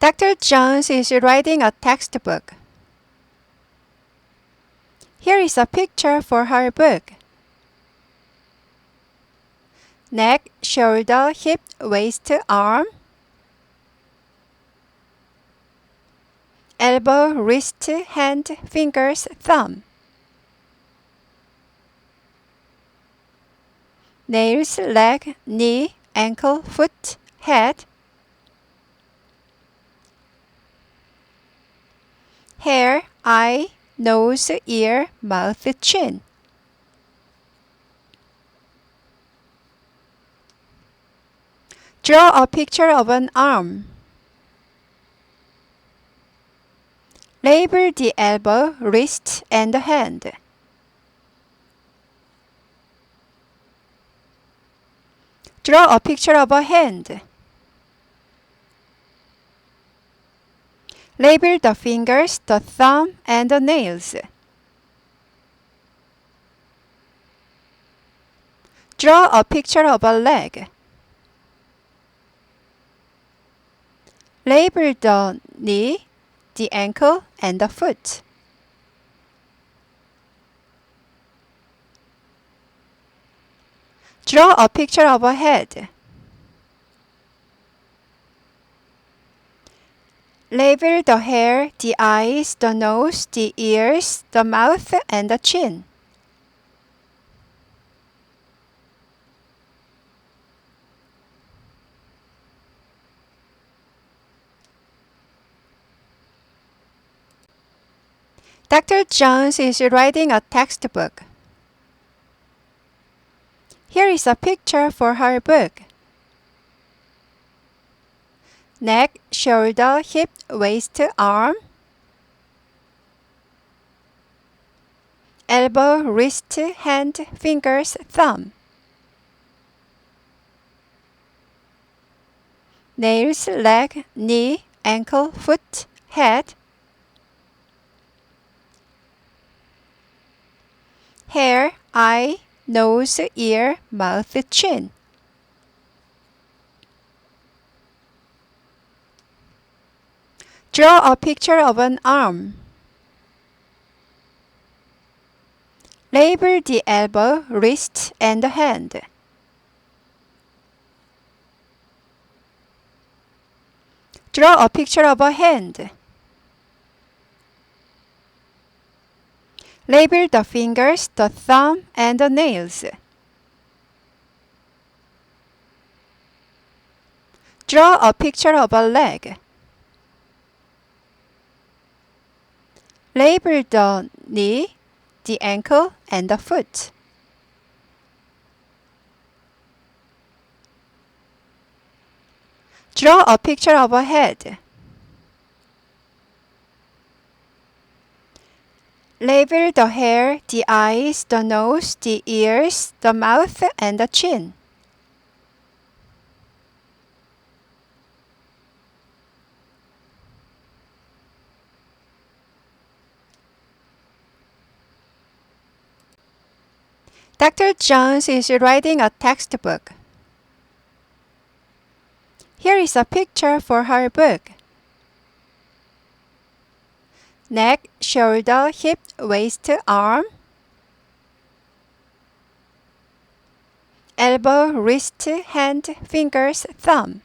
Dr. Jones is writing a textbook. Here is a picture for her book. Neck, shoulder, hip, waist, arm. Elbow, wrist, hand, fingers, thumb. Nails, leg, knee, ankle, foot, head. Hair, eye, nose, ear, mouth, chin. Draw a picture of an arm. Label the elbow, wrist, and hand. Draw a picture of a hand. Label the fingers, the thumb, and the nails. Draw a picture of a leg. Label the knee, the ankle, and the foot. Draw a picture of a head. Label the hair, the eyes, the nose, the ears, the mouth, and the chin. Dr. Jones is writing a textbook. Here is a picture for her book. Neck, shoulder, hip, waist, arm. Elbow, wrist, hand, fingers, thumb. Nails, leg, knee, ankle, foot, head. Hair, eye, nose, ear, mouth, chin. Draw a picture of an arm. Label the elbow, wrist, and hand. Draw a picture of a hand. Label the fingers, the thumb, and the nails. Draw a picture of a leg. Label the knee, the ankle, and the foot. Draw a picture of a head. Label the hair, the eyes, the nose, the ears, the mouth, and the chin. Dr. Jones is writing a textbook. Here is a picture for her book. Neck, shoulder, hip, waist, arm. Elbow, wrist, hand, fingers, thumb.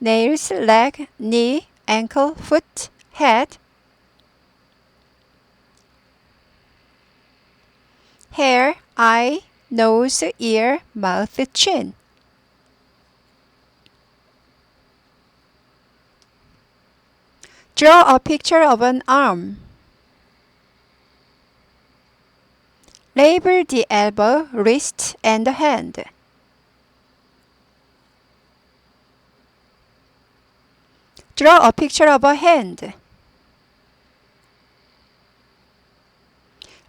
Nails, leg, knee, ankle, foot, head. Hair, eye, nose, ear, mouth, chin. Draw a picture of an arm. Label the elbow, wrist, and hand. Draw a picture of a hand.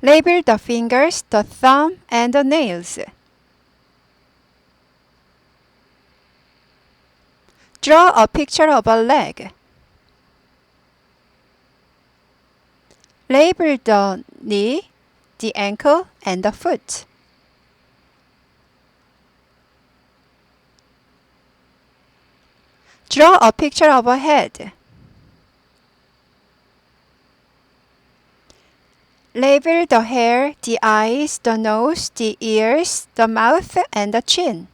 Label the fingers, the thumb, and the nails. Draw a picture of a leg. Label the knee, the ankle, and the foot. Draw a picture of a head. Label the hair, the eyes, the nose, the ears, the mouth, and the chin.